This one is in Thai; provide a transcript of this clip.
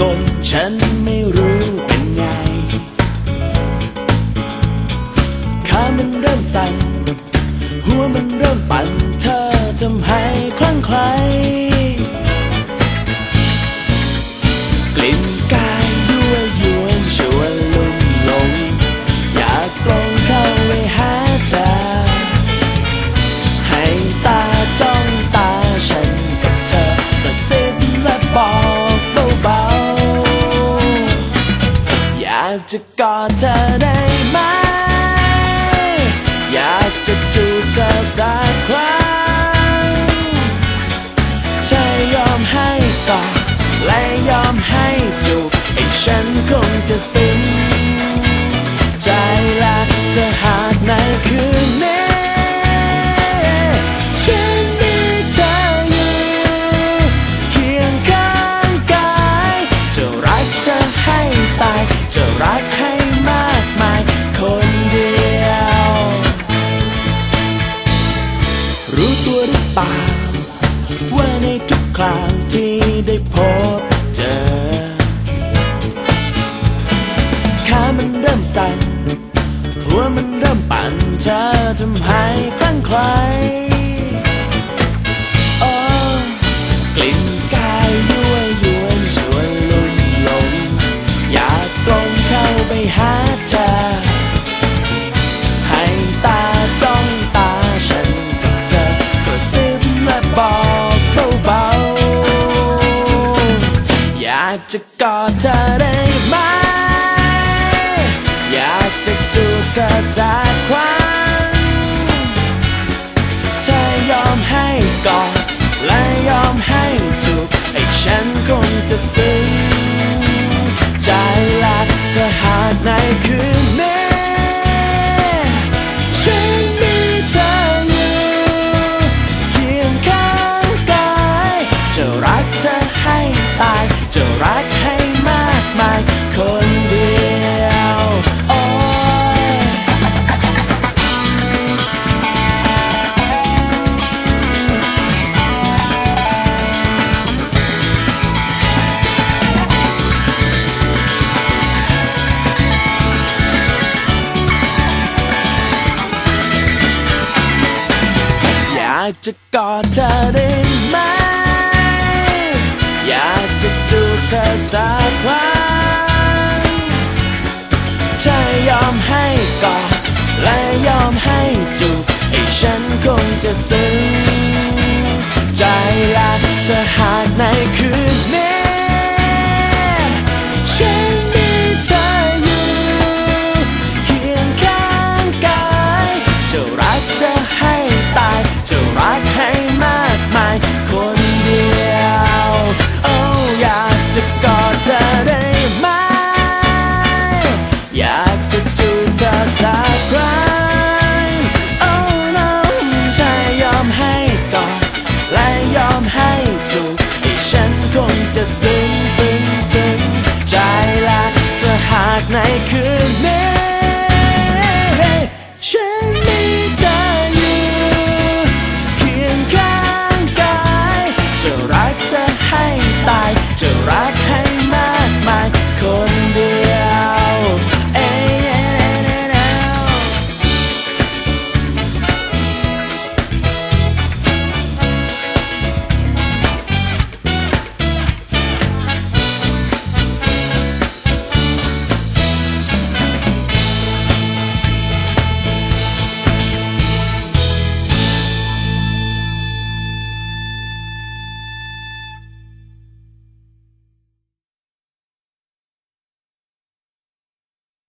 กลฉันไม่รู้เป็นไงขามันเริ่มสั่นหัวมันเริ่มปั่นเธอทำให้คลั่งไคล้ จะกอดเธอได้ไหม อยากจะจูบเธอสักครั้งเธอยอมให้กอดและยอมให้จูบไอ้ฉันคงจะสิ้น บเจอ ขามันเริ่มสั่น หัวมันเริ่มปั่นเธอทำให้คลั่งไคล้โอ้กลิ่นกายยั่วยวนชวนลุ่มหลงอยากตรงเข้าไปหาากจะกอดเธอได้ไหม อยากจะจูบเธอสักครั้งเธอยอมให้กอดและยอมให้จูบไอ้ฉันคงจะซึ้งใจละเธอหากในคืนนี้ากจะกอดเธอได้ไหม อยากจะจูบเธอสักครั้งเธอยอมให้กอดและยอมให้จูบไอ้ฉันคงจะซึ้งใจละเธอหากในคืน จากไหนคืนนั้น